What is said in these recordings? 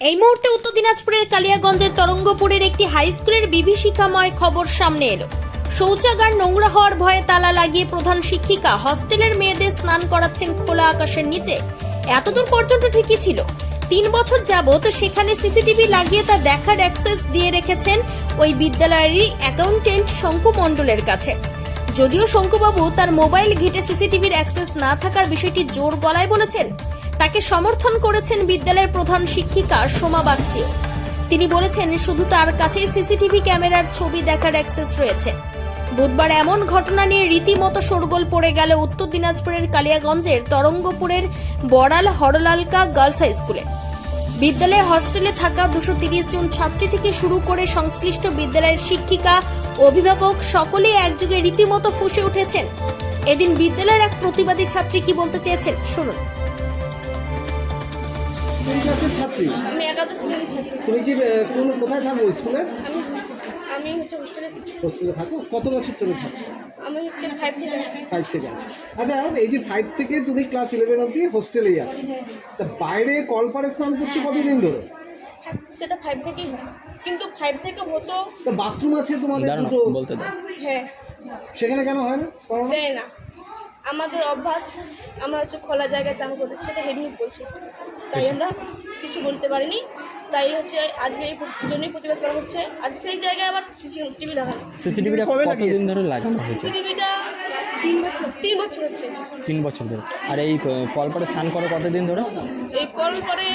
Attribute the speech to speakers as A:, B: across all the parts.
A: এই মুহূর্তে উত্তর দিনাজপুরের কালিয়াগঞ্জের তরঙ্গপুরের একটি হাই স্কুলের বিভীষিকাময় খবর সামনে এলো। শৌচাগার নোংরা হওয়ার ভয়ে তালা লাগিয়ে প্রধান শিক্ষিকা হস্টেলের মেয়েদের স্নান করাচ্ছেন খোলা আকাশের নিচে। এতদূর পর্যন্ত ঠিকই ছিল। তিন বছর যাবৎ সেখানে সিসিটিভি লাগিয়ে তা দেখার অ্যাক্সেস দিয়ে রেখেছেন ওই বিদ্যালয়েরই অ্যাকাউন্টেন্ট শঙ্কু মণ্ডলের কাছে। যদিও শঙ্কুবাবু তার মোবাইল ঘেটে সিসিটিভির অ্যাক্সেস না থাকার বিষয়টি জোর গলায় বলেছেন তাকে সমর্থন করেছেন বিদ্যালয়ের প্রধান শিক্ষিকা সোমা বাগচিও তিনি বলেছেন, শুধু তার কাছে সিসিটিভি ক্যামেরার ছবি দেখার অ্যাক্সেস রয়েছে। বুধবার এমন ঘটনা নিয়ে রীতিমতো শোরগোল পড়ে গেল উত্তর দিনাজপুরের কালিয়াগঞ্জের তরঙ্গপুরের বড়াল হরলালকা গার্লস হাই স্কুলে। বিদ্যালয়ের হস্টেলে থাকা দুশো জন ছাত্রী থেকে শুরু করে সংশ্লিষ্ট বিদ্যালয়ের শিক্ষিকা, অভিভাবক সকলেই একযোগে রীতিমতো ফুসে উঠেছেন। এদিন বিদ্যালয়ের এক প্রতিবাদী ছাত্রী কি বলতে চেয়েছেন, শুনুন।
B: কোন ক্লাসের ছাত্রী?
C: আমি একাদশ শ্রেণির ছাত্রী।
B: তুমি কি কোন কোথায় থাকো স্কুলে?
C: আমি আমি হচ্ছে হোস্টেলে
B: হোস্টেলে থাকো? কত বছর ধরে থাকো?
C: আমি হচ্ছে ফাইভ থেকে
B: ফাইভ থেকে আচ্ছা এই যে ফাইভ থেকে তুমি ক্লাস ইলেভেন অব্দি হোস্টেলেই আছো। তা বাইরে কলপারে স্নান করছ কতদিন ধরে?
C: সেটা ফাইভ থেকেই হয়। কিন্তু ফাইভ থেকে হতো
B: তা বাথরুম আছে তোমাদের দুটো?
D: বলতে
C: হ্যাঁ।
B: সেখানে কেন হয় না?
C: দেয় না। আমাদের অভ্যাস আমরা হচ্ছে খোলা জায়গায় চান করি সেটা হেডমিট বলছে। তাই আমরা কিছু বলতে পারিনি। তাই হচ্ছে আজকে এই জন্যই প্রতিবাদ করা হচ্ছে। আর সেই জায়গায় আবার সিসিটিভি লাগানো।
D: সিসিটিভিটা
B: কবে
D: কতদিন? ধরে লাগানো
C: সিসিটিভিটা তিন বছর হচ্ছে।
D: তিন বছর ধরে। আর এই কলপারে স্নান করে কতদিন ধরে?
C: এই কল পরে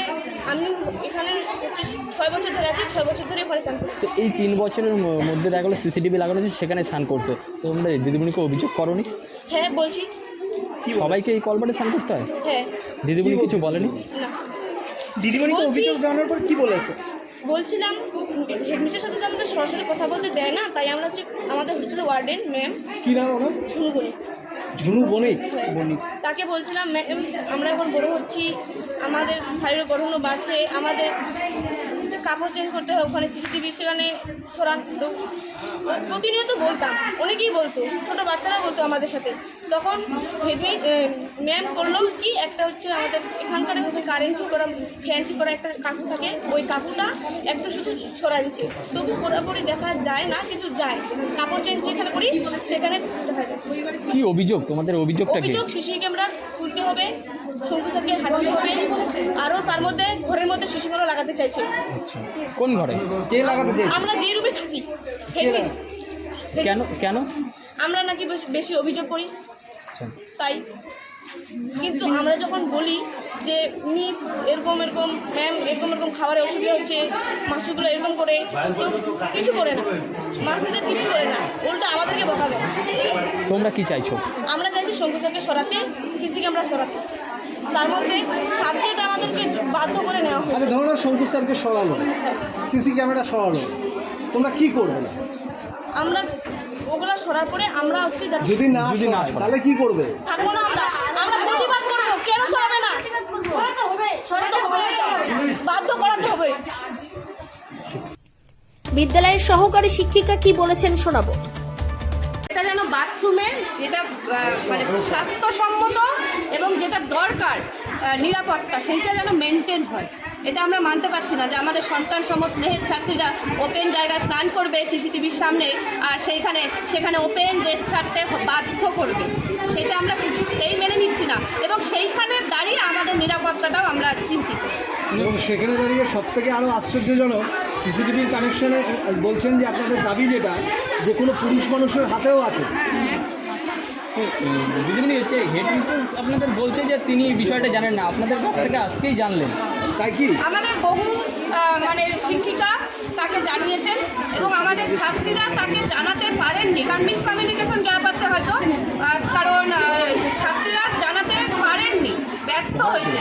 C: আমি এখানে হচ্ছে ছয় বছর ধরে আছি ছয় বছর ধরে ঘরে চান করি।
D: তো এই তিন বছরের মধ্যে দেখা গেলো সিসিটিভি লাগানো হয়েছে সেখানে স্নান করছে। তো তোমরা দিদিমণিকে অভিযোগ করনি?
C: হ্যাঁ বলছি।
D: সবাইকে এই কলপারে স্নান করতে হয়?
C: হ্যাঁ।
D: দিদিমণি কিছু বলেনি?
C: না।
B: দিদিমণিকে
C: তো
B: অভিযোগ জানানোর পর কি বলেছে?
C: বলছিলাম হেডমিস্টার সাথে তো আমাদের সরাসরি কথা বলতে দেয় না তাই আমরা হচ্ছে আমাদের হোস্টেলের ওয়ার্ডেন ম্যাম
B: কি নাম ওনার?
C: শুরু করি
B: ঝুনু বণিক? বনি
C: তাকে বলছিলাম ম্যাম আমরা এখন বড় হচ্ছি আমাদের শারীরিক গঠনও বাড়ছে আমাদের কাপড় চেঞ্জ করতে হয় ওখানে সিসিটিভি সেখানে সরান তো প্রতিনিয়ত বলতাম অনেকেই বলতো ছোটো বাচ্চারা বলতো আমাদের সাথে। তখন হেডমি ম্যাম করল কি একটা হচ্ছে আমাদের এখানকার হচ্ছে কারেন্ট করা ফ্যান করা একটা কাকু থাকে ওই কাকুটা একটা শুধু সরা দিচ্ছে। তবু পুরোপুরি দেখা যায় না কিন্তু যায়। কাপড় চেঞ্জ যেখানে করি সেখানে দেখা যায়
D: কি অভিযোগ? তোমাদের অভিযোগটা কি?
C: অভিযোগ সিসি ক্যামেরা খুলতে হবে। শঙ্কু স্যারকে হাঁটতে হবে। আরও তার মধ্যে ঘরের মধ্যে ক্যামেরা লাগাতে চাইছে
D: কোন ঘরে?
B: কে লাগাতে চাইছে?
C: আমরা যে রুমে থাকি
D: কেন? কেন?
C: আমরা নাকি বেশ- অভিযোগ করি।
D: আচ্ছা।
C: তাই। কিন্তু আমরা যখন বলি যে মিস এরকম এরকম ম্যাম এরকম এরকম খাবারের অসুবিধা হচ্ছে মাসিগুলো এরকম করে কিছু করে না। মাসিদের কিছু করে না। উল্টো আমাদেরকে বকা দেয়।
D: তোমরা কি চাইছো?
C: আমরা চাইছি শঙ্কু সরাতে সিসি ক্যামেরা সরাতে। তার মধ্যে সাবজেক্ট আমাদেরকে বাধ্য করে নেওয়া হয়
B: আচ্ছা ধরো শঙ্কু স্যারকে সরালো সিসি ক্যামেরা সরালো তোমরা কি করবে?
C: আমরা ওগুলা সরার পরে আমরা হচ্ছে
B: যদি না
D: যদি না।
B: তাহলে কি করবে?
C: থাকব না আমরা। আমরা প্রতিবাদ করব কেন সরাবে না? সরাতে হবে। সরাতে হবে। বাধ্য করাতে হবে।
A: বিদ্যালয়ের সহকারী শিক্ষিকা কি বলেছেন শোনাবো।
E: এটা যেন বাথরুমের যেটা মানে স্বাস্থ্যসম্মত এবং যেটা দরকার নিরাপত্তা সেইটা যেন মেনটেন হয়। এটা আমরা মানতে পারছি না যে আমাদের সন্তান সম স্নেহের ছাত্রীরা ওপেন জায়গায় স্নান করবে সিসিটিভির সামনে আর সেইখানে সেখানে ওপেন ড্রেস ছাড়তে বাধ্য করবে। সেটা আমরা কিছুতেই মেনে নিচ্ছি না। এবং সেইখানে দাঁড়িয়ে আমাদের নিরাপত্তাটাও আমরা চিন্তিত।
B: এবং সেখানে দাঁড়িয়ে সব থেকে আরও আশ্চর্যজনক সিসিটিভির কানেকশনে বলছেন যে আপনাদের দাবি যেটা যে কোনো পুরুষ মানুষের হাতেও আছে।
D: দিদিমণি হচ্ছে হেড মিস্ট্রেস আপনাদের বলছে যে তিনি এই বিষয়টা জানেন না। আপনাদের কাছ থেকে আজকেই জানলেন।
B: তাই কি?
E: আমাদের বহু মানে শিক্ষিকা তাকে জানিয়েছেন এবং আমাদের ছাত্রীরা তাকে জানাতে পারেননি কারণ মিসকমিউনিকেশন গ্যাপ আছে হয়তো কারণ ছাত্রীরা জানাতে পারেননি ব্যর্থ হয়েছে।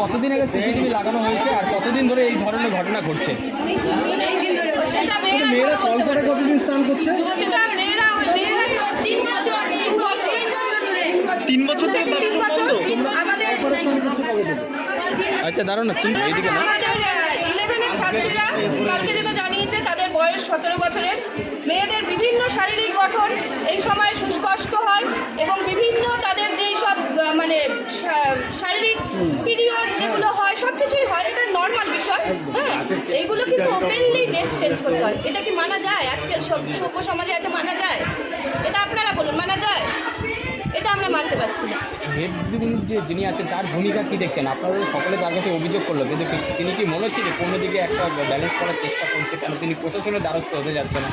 D: কতদিন আগে সিসিটিভি লাগানো হয়েছে আর কতদিন ধরে এই ধরনের ঘটনা ঘটছে?
E: মেয়েরা
B: কল করে কতদিন স্নান করছে?
E: সেটা মেয়েরা মেয়েরা তিন বছর তিন বছর তিন বছর তিন বছর আমাদের
B: থেকে
D: আচ্ছা দাঁড়াও না তুমি এইদিকে না
E: ইলেভেনের ছাত্রীরা কালকে যেটা জানিয়েছে তাদের বয়স সতেরো বছরের। মেয়েদের বিভিন্ন শারীরিক গঠন এই সময় সুস্পষ্ট হয় এবং বিভিন্ন তাদের যেই সব মানে শারীরিক পিরিয়ড যেগুলো হয় সব কিছুই হয়। এটা নর্মাল বিষয় হ্যাঁ? এইগুলো কিন্তু ওপেনলি ড্রেস চেঞ্জ করতে হয়। এটা কি মানা যায়? আজকে সব- সভ্য সমাজে এত মানা যায়? এটা আপনারা বলুন মানা যায়? এটা আমরা মানতে পারছি না।
D: হেড যে যিনি আছেন তার ভূমিকা কি দেখছেন? আপনারা সকলে তার কাছে অভিযোগ করল কিন্তু তিনি কি মনে হচ্ছে যে কোনো দিকে একটা ব্যালেন্স করার চেষ্টা করছে কেন? তিনি প্রশাসনের দ্বারস্থ হতে যাচ্ছে না।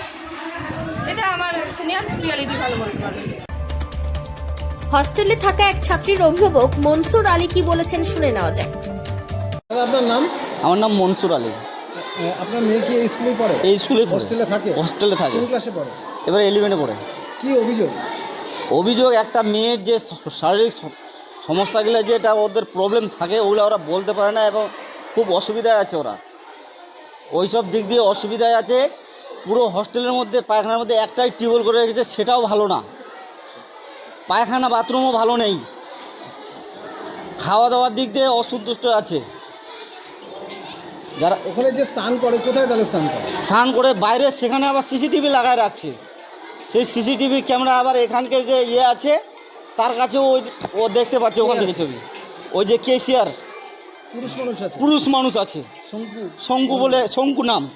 E: এটা আমার সিনিয়র রিয়ালিটি ভালো বলতে পারবে।
A: হস্টেলে থাকা এক ছাত্রীর অভিভাবক মনসুর আলী কি বলেছেন শুনে নেওয়া যাক।
B: দাদা আপনার নাম?
F: আমার নাম মনসুর আলী।
B: আপনার মেয়ে কি এই স্কুলেই পড়ে?
F: এই স্কুলে পড়ে।
B: হোস্টেলে থাকে?
F: হোস্টেলে থাকে।
B: কোন ক্লাসে পড়ে?
F: এবার এলিভেনে পড়ে।
B: কি অভিযোগ?
F: অভিযোগ একটা মেয়ের যে শারীরিক সমস্যাগুলো যেটা ওদের প্রবলেম থাকে ওগুলো ওরা বলতে পারে না এবং খুব অসুবিধায় আছে ওরা। ওই সব দিক দিয়ে অসুবিধায় আছে। পুরো হস্টেলের মধ্যে পায়খানার মধ্যে একটাই টিউবওয়েল করে রেখেছে সেটাও ভালো না। পায়খানা বাথরুমও ভালো নেই। খাওয়া দাওয়ার দিক দিয়ে অসন্তুষ্ট আছে। যারা
B: ওখানে যে স্নান করে কোথায় তাহলে স্নান করে?
F: স্নান করে বাইরে সেখানে আবার সিসিটিভি লাগায় রাখছে। সেই সিসিটিভি ক্যামেরা আবার এখানকার যে ইয়ে আছে তার কাছেও ওই ও দেখতে পাচ্ছে ওখান থেকে ছবি। ওই যে কেসিয়ার
B: পুরুষ মানুষ আছে।
F: পুরুষ মানুষ আছে।
B: শঙ্কু।
F: শঙ্কু বলে শঙ্কু নাম।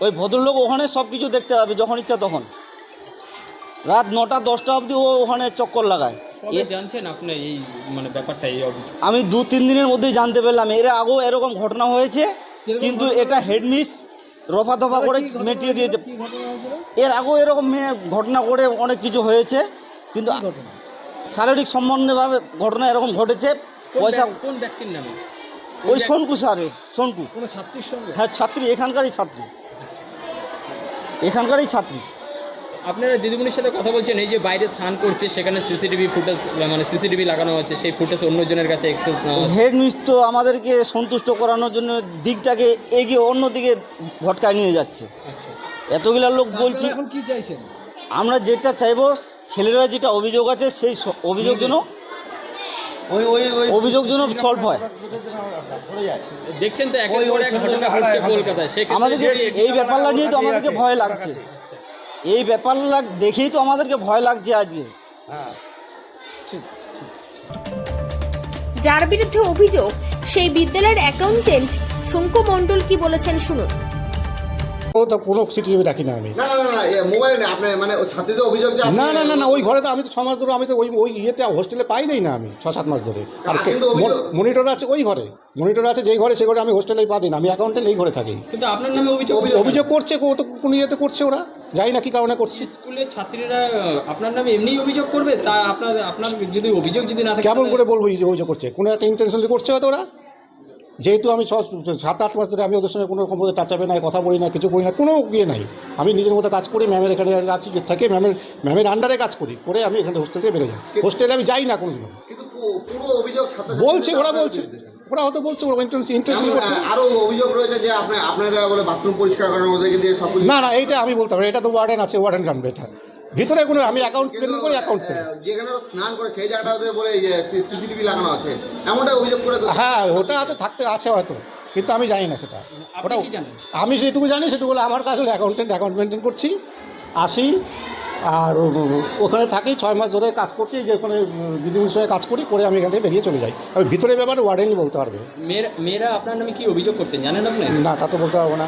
F: ওই ভদ্রলোক ওখানে সব কিছু দেখতে পাবে যখন ইচ্ছা তখন। রাত নটা দশটা অবধি ও ওখানে চক্কর লাগায়। এ-
D: জানছেন আপনি এই মানে ব্যাপারটা এই
F: আমি দু তিন দিনের মধ্যেই জানতে পারলাম। এর আগেও এরকম ঘটনা হয়েছে। কিন্তু এটা হেডমিস রফা দফা করে মেটিয়ে দিয়েছে। এর আগেও এরকম মেয়ে ঘটনা করে অনেক কিছু হয়েছে কিন্তু শারীরিক সম্বন্ধেভাবে ঘটনা এরকম ঘটেছে পয়সা
D: কোন ব্যক্তির নামে?
F: ওই সনকু স্যারের সনকু।
B: ছাত্রীর সঙ্গে?
F: হ্যাঁ ছাত্রী এখানকারই ছাত্রী। এখানকারই ছাত্রী।
D: আপনারা দিদিমণির সাথে কথা বলছেন এই যে বাইরে স্নান করছে সেখানে সিসিটিভি ফুটেজ মানে সিসিটিভি লাগানো আছে সেই ফুটেজ অন্যজনের কাছে অ্যাক্সেস নেওয়া
F: হেড মিস তো আমাদেরকে সন্তুষ্ট করানোর জন্য দিকটাকে এগিয়ে অন্য দিকে ভটকায় নিয়ে যাচ্ছে।
D: আচ্ছা।
F: এতগুলা লোক বলছি
B: এখন কি চাইছেন?
F: আমরা যেটা চাইব ছেলেরা যেটা অভিযোগ আছে সেই অভিযোগ যেন অভিযোগ যেন সলভ হয়।
D: দেখছেন তো একের পর এক ঘটনা ঘটছে কলকাতায় সেক্ষেত্রে
F: আমাদেরকে এই ব্যাপারটা নিয়ে তো আমাদেরকে ভয় লাগছে। এই ব্যাপার লাগ- দেখেই তো আমাদেরকে ভয় লাগছে আজকে।
A: যার বিরুদ্ধে অভিযোগ সেই বিদ্যালয়ের অ্যাকাউন্টেন্ট শঙ্কু মণ্ডল কি বলেছেন শুনুন।
G: ও তো কোনো সিটিভিটি রাখি না আমি।
H: না না না না এ মোবাইল মানে ওই ছাত্রীদের অভিযোগ যে আপনি-
G: না না না না ওই ঘরে তো আমি তো ছ মাস ধরে আমি তো ওই ওই ইয়েতে হোস্টেলে পাই দেই না আমি ছ সাত মাস ধরে। আর
H: না, কিন্তু অভিযোগ-
G: মনিটর আছে ওই ঘরে মনিটর আছে যেই ঘরে সেই ঘরে আমি হোস্টেলেই পা দিই না আমি অ্যাকাউন্টেন্ট এই ঘরে থাকি।
D: কিন্তু আপনার নামে অভিযোগ
G: অভিযোগ করছে ও তো কোনো ইয়েতে করছে ওরা। যাই না কি কারণে করছে
D: স্কুলের ছাত্রীরা আপনার নামে এমনিই অভিযোগ করবে? তা আপনার আপনার যদি অভিযোগ যদি না থাকে
G: কেমন করে বলব এই যে অভিযোগ করছে? কোনো একটা ইন্টেনশনলি করছে হয়তো ওরা? যেহেতু আমি ছ সাত আট মাস ধরে আমি ওদের সঙ্গে কোনো রকম ওদের টাচাবে না কথা বলি না কিছু করি না কোনো ইয়ে নাই। আমি নিজের মতো কাজ করি ম্যামের এখানে কাজ থাকে ম্যামের ম্যামের আন্ডারে কাজ করি করে আমি এখানে হোস্টেল থেকে বেরো যাই হোস্টেলে আমি যাই না কোনো দিনও
H: কিন্তু পুরো অভিযোগ
G: বলছে ওরা বলছে। ওরা হয়তো বলছে ওরা ইন্টারেস্টলি করছে
H: আরও অভিযোগ রয়েছে যে আপনি আপনারা বলে বাথরুম পরিষ্কার করার ওদেরকে দিয়ে সব কিছু
G: না না এটা আমি বলতে পারি এটা তো ওয়ার্ডেন আছে ওয়ার্ডেন জানবে এটা। ভিতরে কোনো আমি অ্যাকাউন্ট পেমেন্ট করি অ্যাকাউন্ট
H: আহ, যেখানে স্নান করে সেই জায়গাটা ওদের বলে সিসিটিভি লাগানো আছে। এমনটা অভিযোগ করে তো
G: হ্যাঁ ওটা হয়তো থাকতে আছে হয়তো। কিন্তু আমি জানি না সেটা। ওটা আমি যেটুকু জানি সেটুকু হলো আমার কাছে অ্যাকাউন্টেন্ট অ্যাকাউন্ট মেনটেন করছি। আসি। আর ওখানে থাকি ছয় মাস ধরে কাজ করছি যে ওখানে সঙ্গে কাজ করি করে আমি এখান থেকে বেরিয়ে চলে যাই। আমি ভিতরে ব্যাপারে ওয়ার্ডেনই বলতে পারবে।
D: মেয়েরা মেয়েরা আপনার নামে কি অভিযোগ করছেন জানেন আপনি?
G: না তা তো বলতে পারব না।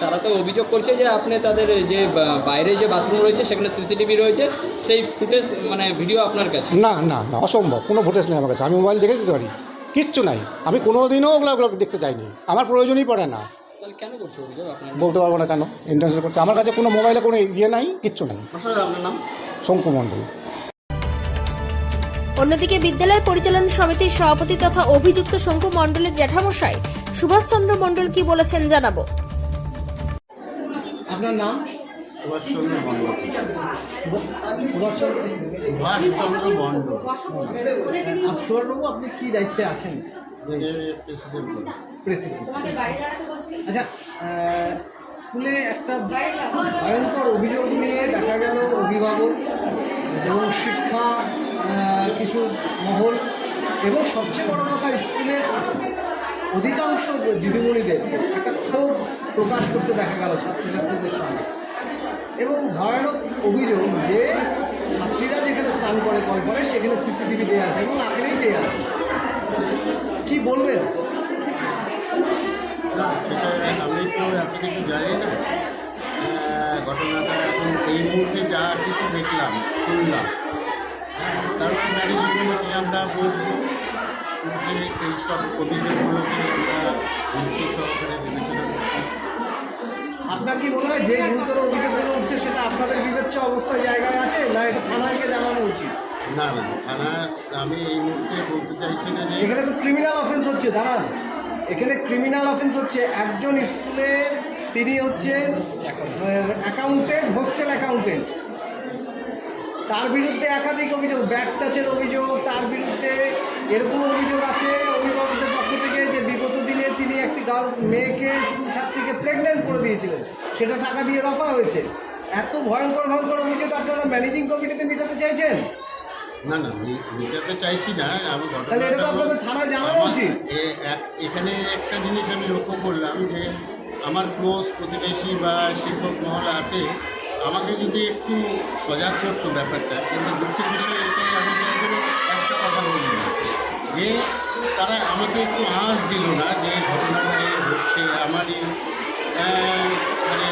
D: তারা তো অভিযোগ করছে যে আপনি তাদের যে বাইরে যে বাথরুম রয়েছে সেখানে সিসিটিভি রয়েছে সেই ফুটেজ মানে ভিডিও আপনার কাছে?
G: না না না অসম্ভব কোনো ভোটেজ নেই আমার কাছে। আমি মোবাইল দেখে দিতে পারি কিচ্ছু নাই। আমি কোনো দিনও ওগুলো ওগুলো দেখতে চাইনি আমার প্রয়োজনই পড়ে না।
D: তাহলে কেন করছে অভিযোগ? আপনার
G: বলতে পারব না কেন? ইন্টারনেট করছে। আমার কাছে কোনো মোবাইলে কোনো ইয়ে নাই কিচ্ছু নাই।
H: আপনার নাম?
G: শঙ্কু মণ্ডল।
A: অন্যদিকে বিদ্যালয় পরিচালনা সমিতির সভাপতি তথা অভিযুক্ত শঙ্কু মণ্ডলের জ্যাঠামশাই সুভাষচন্দ্র মণ্ডল কি বলেছেন জানাব।
B: আপনার নাম?
I: সুভাষচন্দ্র বন্দ্যোপাধ্যায়
B: সুভাষচন্দ্র
I: সুভাষচন্দ্র
B: সুভাষবাবু আপনি কি দায়িত্বে আছেন?
I: প্রেসিডেন্ট।
B: প্রেসিডেন্ট আচ্ছা স্কুলে একটা ভয়ঙ্কর অভিযোগ নিয়ে দেখা গেল অভিভাবক এবং শিক্ষা কিছু মহল এবং সবচেয়ে বড় কথা স্কুলের অধিকাংশ দিদিমণিদের একটা ক্ষোভ প্রকাশ করতে দেখা গেল ছাত্রছাত্রীদের সঙ্গে। এবং ভয়ানক অভিযোগ যে ছাত্রীরা যেখানে স্নান করে, কল করে, সেখানে সিসিটিভি দেওয়া আছে এবং আগেই দেওয়া আছে। কি বলবেন?
I: না সেটা আমি তো এত কিছু জানি না। ঘটনাটা এখন এই মুহূর্তে যা কিছু দেখলাম শুনলাম। তারপর কমিটি আমরা বসবো বসে এইসব অভিযোগগুলোকে আমরা গুরুত্ব সহকারে বিবেচনা করব
B: আপনার কি মনে হয় যে গুরুতর অভিযোগগুলো উঠছে সেটা আপনাদের বিবেচ্য অবস্থায় জায়গায় আছে না এটা থানাকে জানানো উচিত?
I: না না থানা আমি এই মুহূর্তে বলতে চাইছি না যে
B: এখানে তো ক্রিমিনাল অফেন্স হচ্ছে দাঁড়ান। এখানে ক্রিমিনাল অফেন্স হচ্ছে, একজন স্কুলের তিনি হচ্ছেন অ্যাকাউন্টেন্ট হোস্টেল অ্যাকাউন্টেন্ট তার বিরুদ্ধে একাধিক অভিযোগ, ব্যাট টাচের অভিযোগ, তার বিরুদ্ধে এরকম অভিযোগ আছে, অভিভাবকদের পক্ষ থেকে যে বিগত দিনে তিনি একটি গার্লস মেয়েকে স্কুল ছাত্রীকে প্রেগনেন্ট করে দিয়েছিলেন, সেটা টাকা দিয়ে রফা হয়েছে। এত ভয়ঙ্কর ভয়ঙ্কর অভিযোগ আপনারা ম্যানেজিং কমিটিতে মেটাতে চাইছেন?
I: না না মিটাতে চাইছি না আমি
B: তাহলে এটা তো আপনাদের থানায় জানানো উচিত।
I: এখানে একটা জিনিস আমি লক্ষ্য করলাম যে আমার ক্লোজ প্রতিবেশী বা শিক্ষক মহল আছে আমাকে যদি একটু সজাগ করতো ব্যাপারটা কিন্তু দুঃখের বিষয় এটাই আমি একটা কথা বলি যে তারা আমাকে একটু আঁচ দিল না যে ঘটনাটা হচ্ছে আমারই মানে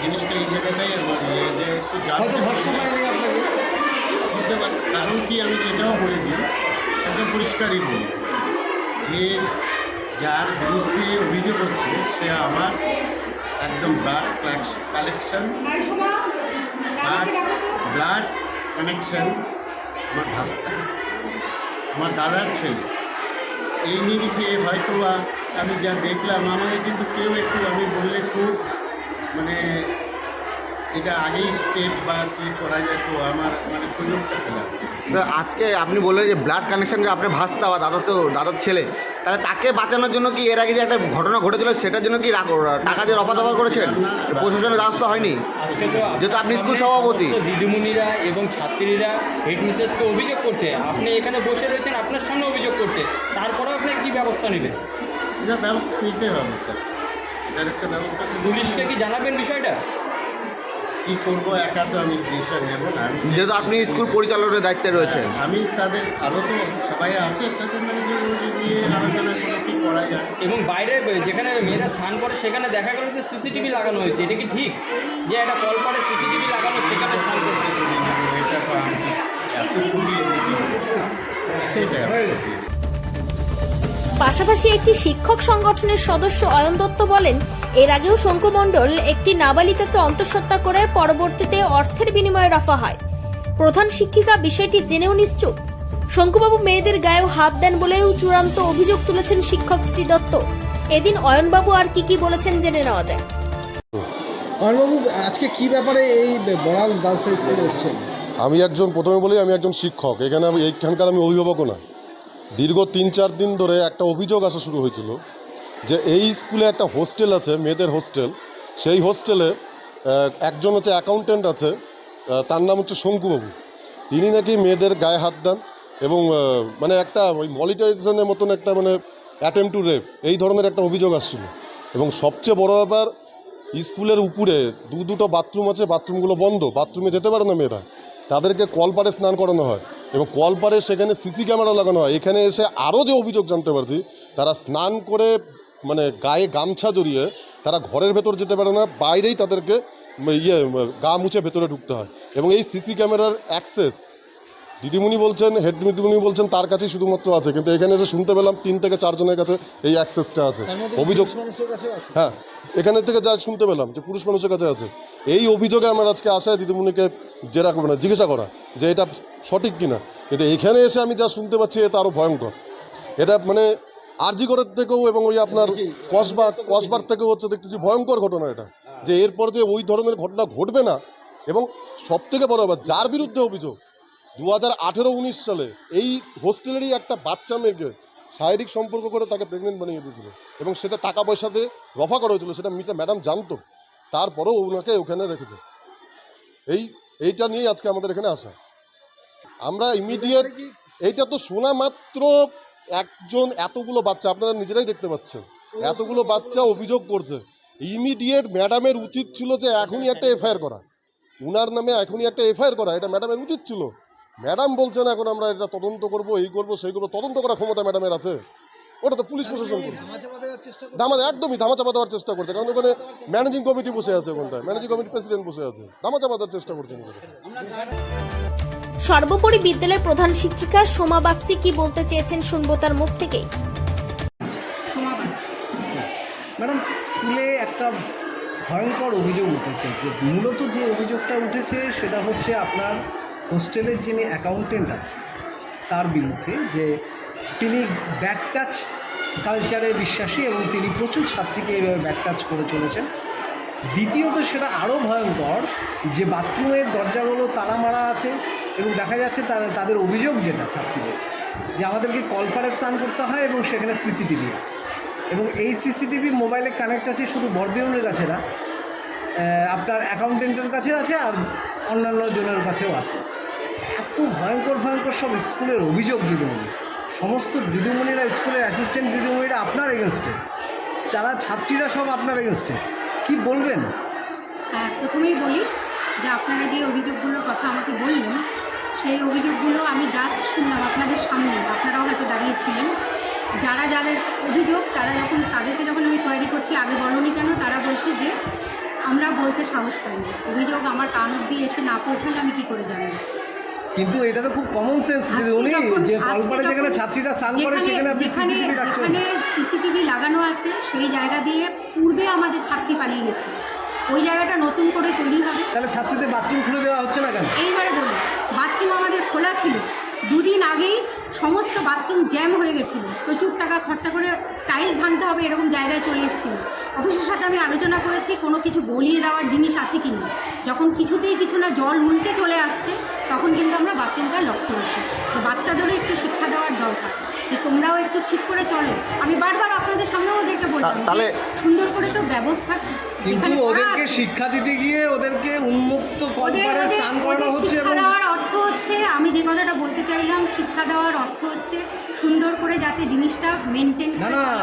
I: জিনিসটা এই জায়গাটাই আমার ইয়ে যে একটু জানতে
B: ভরসা
I: পারি। কারণ কি আমি যেটাও বলে দিই, একদম পরিষ্কারই বলি যে যার বিরুদ্ধে অভিযোগ হচ্ছে, সে আমার একদম blood collection blood blood connection আমার ভাস্তা আমার দাদার ছেলে এই নিরিখে হয়তো বা আমি যা দেখলাম, আমাকে কিন্তু কেউ একটু আমি বললে খুব মানে এটা আগেই স্টেপ বা কী করা যেত আমার মানে সুযোগটা পেলাম
H: তা আজকে আপনি বললেন যে ব্লাড কানেকশন যে আপনার ভাস্তা বা দাদা তো দাদার ছেলে তাহলে তাকে বাঁচানোর জন্য কি এর আগে যে একটা ঘটনা ঘটেছিল সেটার জন্য কি টাকা যে রফা দফা করেছেন? প্রশাসনের রাস্তা হয়নি? যেহেতু আপনি স্কুল সভাপতি।
D: দিদিমণিরা এবং ছাত্রীরা হেডমিস্ট্রেসকে অভিযোগ করছে। আপনি এখানে বসে রয়েছেন আপনার সামনে অভিযোগ করছে। তারপরেও আপনি কি ব্যবস্থা নেবেন?
I: ব্যবস্থা নিতে হবে। তার এটার একটা ব্যবস্থা
D: পুলিশকে কি জানাবেন বিষয়টা?
I: কী করব একা তো আমি ডিসিশন নেব না। আমি
H: যেহেতু আপনি স্কুল পরিচালকের দায়িত্বে রয়েছেন।
I: আমি তাদের আরও তো সবাই আছে তাদের মানে যে নিয়ে আলোচনা করে কী করা যায়।
D: এবং বাইরে যেখানে মেয়েরা স্নান করে সেখানে দেখা গেল যে সিসিটিভি লাগানো হয়েছে। এটা কি ঠিক? যে একটা কলপারে সিসিটিভি লাগানো সেখানে স্নান করছে
I: এটা তো আমি এত সেটাই
B: হয়ে গেছে।
A: পাশাপাশি একটি শিক্ষক সংগঠনের সদস্য অয়ন দত্ত বলেন এর আগেও শঙ্কু মণ্ডল একটি নাবালিকাকে অন্তঃসত্ত্বা করে পরবর্তীতে অর্থের বিনিময়ে রাফা হয়। প্রধান শিক্ষিকা বিষয়টি জেনেও নিশ্চুপ। শঙ্কুবাবু মেয়েদের গায়েও হাত দেন বলেও চূড়ান্ত অভিযোগ তুলেছেন শিক্ষক শ্রী দত্ত। এদিন অয়নবাবু আর কি কি বলেছেন জেনে নেওয়া যায়
B: অয়নবাবু আজকে কি ব্যাপারে এই বড়াল গার্লস হাই স্কুলে এসছেন?
J: আমি একজন প্রথমে বলি আমি একজন শিক্ষক এখানে আমি এইখানকার আমি অভিভাবকও না। দীর্ঘ তিন চার দিন ধরে একটা অভিযোগ আসা শুরু হয়েছিল যে এই স্কুলে একটা হোস্টেল আছে, মেয়েদের হোস্টেল। সেই হোস্টেলে একজন হচ্ছে অ্যাকাউন্টেন্ট আছে তার নাম হচ্ছে শঙ্কুবাবু। তিনি নাকি মেয়েদের গায়ে হাত দেন এবং মানে একটা ওই মলিটাইজেশনের মতন একটা মানে অ্যাটেম্প টু রেপ এই ধরনের একটা অভিযোগ আসছিল। এবং সবচেয়ে বড় ব্যাপার, স্কুলের উপরে দু দুটো বাথরুম আছে, বাথরুমগুলো বন্ধ, বাথরুমে যেতে পারে না মেয়েরা। তাদেরকে কলপারে স্নান করানো হয়। এবং কলপারে সেখানে সিসি ক্যামেরা লাগানো হয়। এখানে এসে আরও যে অভিযোগ জানতে পারছি, তারা স্নান করে মানে গায়ে গামছা জড়িয়ে তারা ঘরের ভেতর যেতে পারে না, বাইরেই তাদেরকে ইয়ে গা মুছে ভেতরে ঢুকতে হয়। এবং এই সিসি ক্যামেরার অ্যাক্সেস দিদিমণি বলছেন হেড দিদিমণি বলছেন তার কাছেই শুধুমাত্র আছে কিন্তু এখানে এসে শুনতে পেলাম তিন থেকে চারজনের কাছে এই অ্যাক্সেসটা আছে। অভিযোগ হ্যাঁ এখানে থেকে যা শুনতে পেলাম যে পুরুষ মানুষের কাছে আছে। এই অভিযোগে আমার আজকে আশায় দিদিমণিকে জেরা করব না জিজ্ঞাসা করা যে এটা সঠিক কিনা। কিন্তু এখানে এসে আমি যা শুনতে পাচ্ছি এটা আরও ভয়ঙ্কর। এটা মানে আরজিগড়ের থেকেও এবং ওই আপনার কসবার কসবার থেকেও হচ্ছে দেখতেছি ভয়ঙ্কর ঘটনা এটা। যে এরপর যে ওই ধরনের ঘটনা ঘটবে না এবং সব থেকে বড় ব্যাপার যার বিরুদ্ধে অভিযোগ দু হাজার আঠেরো উনিশ সালে এই হোস্টেলেরই একটা বাচ্চা মেয়েকে শারীরিক সম্পর্ক করে তাকে প্রেগনেন্ট বানিয়ে দিয়েছিল এবং সেটা টাকা পয়সাতে রফা করা হয়েছিল সেটা মিটা ম্যাডাম জানতো। তারপরেও ওনাকে ওখানে রেখেছে। এই এইটা নিয়েই আজকে আমাদের এখানে আসা। আমরা ইমিডিয়েট এইটা তো শোনা মাত্র একজন এতগুলো বাচ্চা আপনারা নিজেরাই দেখতে পাচ্ছেন। এতগুলো বাচ্চা অভিযোগ করছে। ইমিডিয়েট ম্যাডামের উচিত ছিল যে এখনই একটা এফআইআর করা। উনার নামে এখনই একটা এফআইআর করা। এটা ম্যাডামের উচিত ছিল। ম্যাডাম বলছেন এখন আমরা এটা তদন্ত করব এই করব সেই করব তদন্ত করার ক্ষমতা ম্যাডামের আছে। ওটা তো পুলিশ প্রশাসন করবে।
B: ধামা চাপা দেওয়ার চেষ্টা করছে।
J: ধামা একদমই ধামা চাপা দেওয়ার চেষ্টা করছে কারণ ওখানে ম্যানেজিং কমিটি বসে আছে ওখানটায়। ম্যানেজিং কমিটি প্রেসিডেন্ট বসে আছে। ধামা চাপা দেওয়ার চেষ্টা করছেন
A: সর্বোপরি বিদ্যালয়ের প্রধান শিক্ষিকা সোমা বাগচি কি বলতে চেয়েছেন শুনব তার মুখ থেকে
B: ম্যাডাম স্কুলে একটা ভয়ঙ্কর অভিযোগ উঠেছে যে মূলত যে অভিযোগটা উঠেছে সেটা হচ্ছে আপনার হোস্টেলের যিনি অ্যাকাউন্টেন্ট আছে, তার বিরুদ্ধে যে তিনি ব্যাক টাচ কালচারে বিশ্বাসী এবং তিনি প্রচুর ছাত্রীকে এইভাবে ব্যাক টাচ করে চলেছেন। দ্বিতীয়ত সেটা আরও ভয়ঙ্কর যে বাথরুমের দরজাগুলো তালা মারা আছে এবং দেখা যাচ্ছে তাদের তাদের অভিযোগ যেটা ছাত্রীদের, যে আমাদেরকে কলপারে স্নান করতে হয় এবং সেখানে সিসিটিভি আছে। এবং এই সিসিটিভি মোবাইলে কানেক্ট আছে শুধু বর্দিনের কাছে না আপনার অ্যাকাউন্টেন্টের কাছে আছে আর অন্যান্য জনের কাছেও আছে। এত ভয়ঙ্কর ভয়ঙ্কর সব স্কুলের অভিযোগ দিদিমণি। সমস্ত দিদিমণিরা, স্কুলের অ্যাসিস্ট্যান্ট দিদিমণিরা আপনার এগেনস্টে যারা ছাত্রীরা সব আপনার এগেনস্টে কি বলবেন?
K: প্রথমেই বলি যে আপনারা যে অভিযোগগুলোর কথা আমাকে বললেন, সেই অভিযোগগুলো আমি জাস্ট শুনলাম আপনাদের সামনে। আপনারাও হয়তো দাঁড়িয়েছিলেন। যারা, যাদের অভিযোগ, তারা যখন, তাদেরকে যখন আমি তৈরি করছি, আগে বলনি কেন, তারা বলছে যে আমরা বলতে সাহস পাইনি। অভিযোগ আমার কান অব্দি এসে না পৌঁছালে আমি কি করে জানব?
B: কিন্তু এটা তো খুব কমন সেন্স
K: যখন-
B: যে কলপারে যেখানে ছাত্রীরা স্নান করে সেখানে আপনি সিসিটিভি রাখছেন
K: যেখানে সিসিটিভি লাগানো আছে সেই জায়গা দিয়ে পূর্বে আমাদের ছাত্রী পালিয়ে গেছে। ওই জায়গাটা নতুন করে তৈরি হবে।
B: তাহলে ছাত্রীদের বাথরুম খুলে দেওয়া হচ্ছে না কেন?
K: এইবারে বলি বাথরুম আমাদের খোলা ছিল। দুদিন আগেই সমস্ত বাথরুম জ্যাম হয়ে গেছিল। প্রচুর টাকা খরচা করে টাইলস ভাঙতে হবে এরকম জায়গায় চলে এসেছিল। অফিসের সাথে আমি আলোচনা করেছি, কোনো কিছু গলিয়ে দেওয়ার জিনিস আছে কি না? যখন কিছুতেই কিছু না জল উল্টে চলে আসছে, তখন কিন্তু আমরা বাথরুমটা লক করেছি। তো বাচ্চাদেরও একটু শিক্ষা দেওয়ার দরকার। তোমরাও একটু ঠিক করে চলো। আমি বারবার আপনাদের সামনেও ওদেরকে বলতাম
H: তাহলে-
K: সুন্দর করে তো ব্যবস্থা
B: কিন্তু ওদেরকে শিক্ষা দিতে গিয়ে ওদেরকে উন্মুক্ত
K: ওদের-
B: স্নান করানো হচ্ছে এবং
K: দেওয়ার অর্থ হচ্ছে আমি যে কথাটা বলতে চাইলাম শিক্ষা দেওয়ার অর্থ হচ্ছে সুন্দর করে যাতে জিনিসটা মেনটেন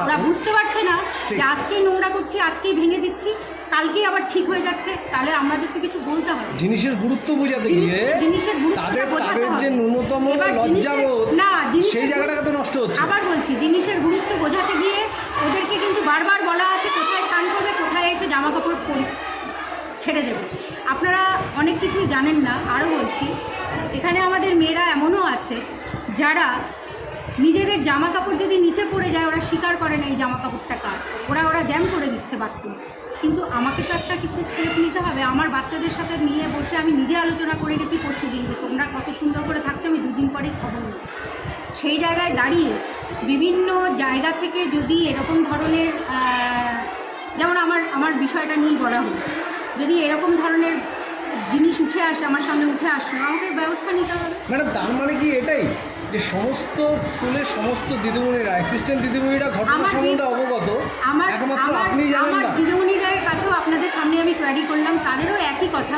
K: ওরা বুঝতে পারছে না যে আজকেই নোংরা করছি আজকেই ভেঙে দিচ্ছি। কালকেই আবার ঠিক হয়ে যাচ্ছে তাহলে আমাদের তো কিছু বলতে হবে
B: জিনিসের গুরুত্ব বোঝাতে গিয়ে
K: জিনিসের গুরুত্বটা
B: তাদের যে ন্যূনতম লজ্জাবোধ
K: না,
B: সেই জায়গাটাকে তো নষ্ট হচ্ছে।
K: আবার বলছি জিনিসের গুরুত্ব বোঝাতে গিয়ে ওদেরকে কিন্তু বারবার বলা আছে কোথায় স্নান করবে কোথায় এসে জামা কাপড় পরি ছেড়ে দেবে। আপনারা অনেক কিছুই জানেন না আরও বলছি এখানে আমাদের মেয়েরা এমনও আছে যারা নিজেদের জামা কাপড় যদি নিচে পড়ে যায় ওরা স্বীকার করে না এই জামা কাপড়টা কার? ওরা ওরা জ্যাম করে দিচ্ছে বাথরুম। কিন্তু আমাকে তো একটা কিছু স্টেপ নিতে হবে। আমার বাচ্চাদের সাথে নিয়ে বসে আমি নিজে আলোচনা করে গেছি পরশু দিন যে তোমরা কত সুন্দর করে থাকছো আমি দুদিন পরেই খবর নেব। সেই জায়গায় দাঁড়িয়ে বিভিন্ন জায়গা থেকে যদি এরকম ধরনের যেমন আমার আমার বিষয়টা নিয়েই বলা হলো। যদি এরকম ধরনের জিনিস উঠে আসে আমার সামনে উঠে আসে আমাকে ব্যবস্থা নিতে হবে।
B: ম্যাডাম তার মানে কি এটাই? যে সমস্ত স্কুলের সমস্ত দিদিমণিরা অ্যাসিস্ট্যান্ট দিদিমণিরা ঘটনা সম্বন্ধে অবগত
K: আমার আমার
B: আপনি জানেন
K: আমার
B: না।
K: দিদিমণিদের কাছেও আপনাদের সামনে আমি কোয়ারি করলাম তাদেরও একই কথা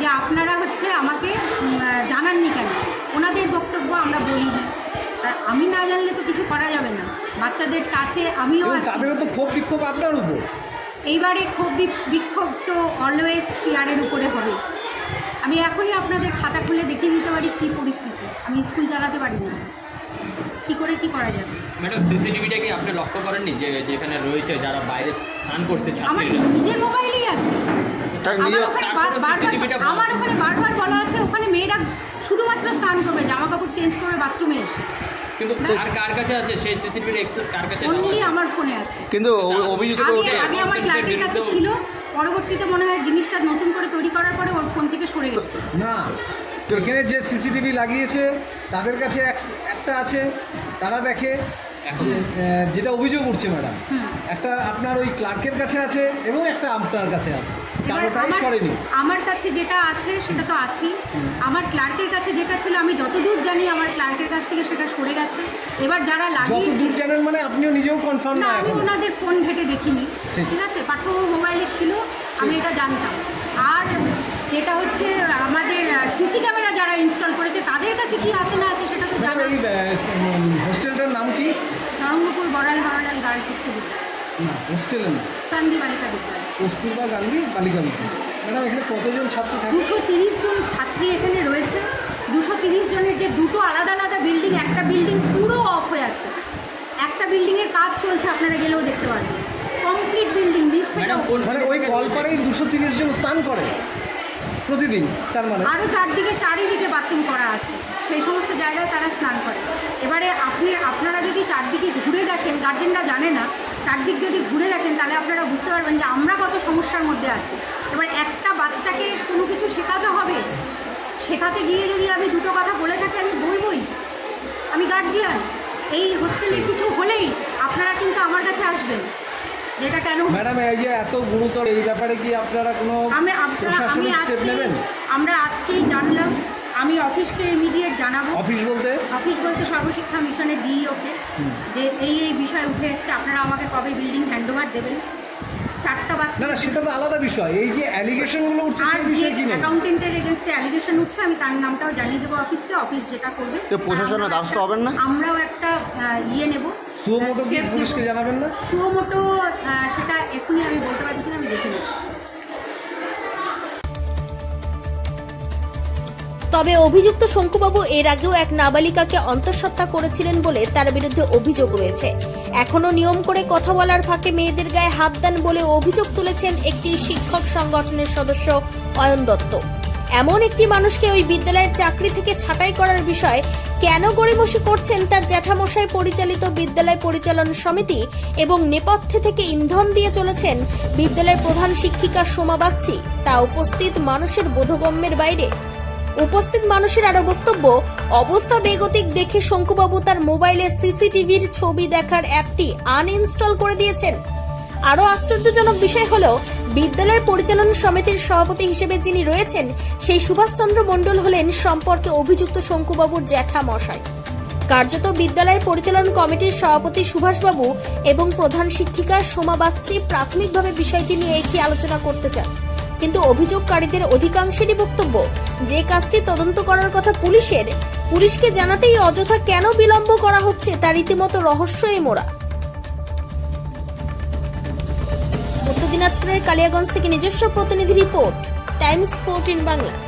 K: যে আপনারা হচ্ছে আমাকে জানাননি কেন? ওনাদের বক্তব্য আমরা বলিনি। আর আমি না জানলে তো কিছু করা যাবে না। বাচ্চাদের কাছে আমিও আছি।
B: তাদেরও তো ক্ষোভ বিক্ষোভ আপনার উপর।
K: এইবারে ক্ষোভ বিক্ষোভ তো অলওয়েজ চেয়ারের উপরে হবে। আমি এখনই আপনাদের খাতা খুলে দেখিয়ে দিতে পারি কী পরিস্থিতি। আমি স্কুল চালাতে পারি না। কী করে কি করা যাবে?
D: ম্যাডাম সিসিটিভিটা কি আপনি লক্ষ্য করেননি যে যেখানে রয়েছে যারা বাইরে স্নান করছে
K: আমার
D: ছাত্রীরা
K: নিজের মোবাইলেই আছে। আমার ওখানে
D: তারপরে
K: বারবার
D: CCTV টা বন্ধ।
K: আমার ওখানে বারবার বলা আছে ওখানে মেয়েরা শুধুমাত্র স্নান করবে জামা কাপড় চেঞ্জ করবে বাথরুমে এসে।
D: কিন্তু আর কার কাছে আছে? সেই সিসিটিভির অ্যাক্সেস কার কাছে
K: অনলি? আমার ফোনে আছে।
H: কিন্তু
K: আগে আমার কাছে ছিল পরবর্তীতে মনে হয় জিনিসটা নতুন করে তৈরি করার পরে ওর ফোন থেকে সরে গেছে।
B: না এখানে যে সিসিটিভি লাগিয়েছে তাদের কাছে এক- একটা আছে তারা দেখে যেটা অভিযোগ উঠছে ম্যাডাম একটা আপনার ওই ক্লার্কের কাছে আছে এবং একটা আপনার কাছে আছে।
K: আমার- কাছে যেটা আছে সেটা তো আছেই। আমার ক্লার্কের কাছে যেটা ছিল আমি যতদূর জানি আমার ক্লার্কের কাছ থেকে সেটা সরে গেছে। এবার যারা লাগিয়েছে
B: জানেন মানে আপনিও নিজেও কনফার্ম
K: না আমি ওনাদের ফোন ঘেটে দেখিনি।
B: ঠিক।
K: আছে? পাঠ্যক্রম মোবাইলে ছিল আমি এটা জানতাম। আর যেটা হচ্ছে আমাদের সিসি ক্যামেরা যারা ইনস্টল করেছে তাদের কাছে কি আছে না আছে সেটা তো জানা
B: হোস্টেলটার নাম কি?
K: নরঙ্গপুর বড়াল গার্লস উচ্চ
B: না হোস্টেলের নাম।
K: গান্ধী বালিকা বিদ্যালয়।
B: কস্তুরবা গান্ধী বালিকা বিদ্যালয়। ম্যাডাম এখানে কতজন ছাত্র থাকে?
K: দুশো তিরিশ জন ছাত্রী এখানে রয়েছে। দুশো তিরিশ জনের যে দুটো আলাদা আলাদা বিল্ডিং একটা বিল্ডিং পুরো অফ হয়ে আছে। একটা বিল্ডিংয়ের কাজ চলছে আপনারা গেলেও দেখতে পারবেন। কমপ্লিট বিল্ডিং নিচ থেকে।
B: মানে ওই কলপাড়েই দুশো তিরিশ জন স্নান করে। প্রতিদিন, তার মানে?
K: আরও চারদিকে, চারিদিকে বাথরুম করা আছে। সেই সমস্ত জায়গায় তারা স্নান করে। এবারে আপনি, আপনারা যদি চারদিকে ঘুরে দেখেন গার্জেনরা জানে না, চারদিক যদি ঘুরে দেখেন, তাহলে আপনারা বুঝতে পারবেন যে আমরা কত সমস্যার মধ্যে আছি। এবার একটা বাচ্চাকে কোনো কিছু শেখাতে হবে? শেখাতে গিয়ে যদি আমি দুটো কথা বলে থাকি, আমি বলবই। আমি গার্জিয়ান এই হোস্টেলের কিছু হলেই আপনারা কিন্তু আমার কাছে আসবেন। যেটা কেন?
B: ম্যাডাম এই যে এত গুরুতর এই ব্যাপারে কি আপনারা কোনো
K: আমি
B: প্রশাসনিক স্টেপ নেবেন?
K: আমরা আজকেই জানলাম আমি অফিসকে ইমিডিয়েট জানাব।
B: অফিস বলতে?
K: অফিস বলতে সর্বশিক্ষা মিশনের ডিইওকে যে এই এই বিষয় উঠে এসছে। আপনারা আমাকে কবে বিল্ডিং হ্যান্ডওভার দেবেন? চারটা
B: না না সেটা তো আলাদা বিষয়। এই যে অ্যালিগেশনগুলো উঠছে সেই বিষয়ে কি
K: অ্যাকাউন্টেন্টের এগেনস্টে অ্যালিগেশন উঠছে আমি তার নামটাও জানিয়ে দেবো অফিসকে অফিস যেটা করবে।
H: তো প্রশাসনের দ্বারস্থ হবেন না?
K: আমরাও একটা ইয়ে নেব
B: সুমোটো কি পুলিশকে জানাবেন না?
K: সুমোটো সেটা এখনই আমি বলতে পারছি না আমি দেখে নিচ্ছি।
A: তবে অভিযুক্ত শঙ্কুবাবু এর আগেও এক নাবালিকাকে অন্তঃসত্ত্বা করেছিলেন বলে তার বিরুদ্ধে অভিযোগ রয়েছে। এখনও নিয়ম করে কথা বলার ফাঁকে মেয়েদের গায়ে হাত দেন বলে অভিযোগ তুলেছেন একটি শিক্ষক সংগঠনের সদস্য অয়ন দত্ত। এমন একটি মানুষকে ওই বিদ্যালয়ের চাকরি থেকে ছাঁটাই করার বিষয় কেন গড়িমসি করছেন তার জ্যাঠামশাই পরিচালিত বিদ্যালয় পরিচালন সমিতি এবং নেপথ্যে থেকে ইন্ধন দিয়ে চলেছেন বিদ্যালয়ের প্রধান শিক্ষিকা সোমা বাগচি, তা উপস্থিত মানুষের বোধগম্যের বাইরে। উপস্থিত মানুষের আরও বক্তব্য, অবস্থা বেগতিক দেখে শঙ্কুবাবু তার মোবাইলের সিসিটিভির ছবি দেখার অ্যাপটি আনইনস্টল করে দিয়েছেন। আরও আশ্চর্যজনক বিষয় হলো, বিদ্যালয়ের পরিচালন সমিতির সভাপতি হিসেবে যিনি রয়েছেন, সেই সুভাষচন্দ্র মণ্ডল হলেন সম্পর্কে অভিযুক্ত শঙ্কুবাবুর জ্যাঠা মশাই। কার্যত বিদ্যালয়ের পরিচালন কমিটির সভাপতি সুভাষবাবু এবং প্রধান শিক্ষিকা সোমা বাগচি প্রাথমিকভাবে বিষয়টি নিয়ে একটি আলোচনা করতে চান। কিন্তু অভিযোগকারীদের অধিকাংশেরই বক্তব্য, যে কাজটি তদন্ত করার কথা পুলিশের, পুলিশকে জানাতেই অযথা কেন বিলম্ব করা হচ্ছে তা রীতিমতো রহস্যই মোড়া। উত্তর দিনাজপুরের কালিয়াগঞ্জ থেকে নিজস্ব প্রতিনিধি রিপোর্ট, টাইমস ফোরটিন বাংলা।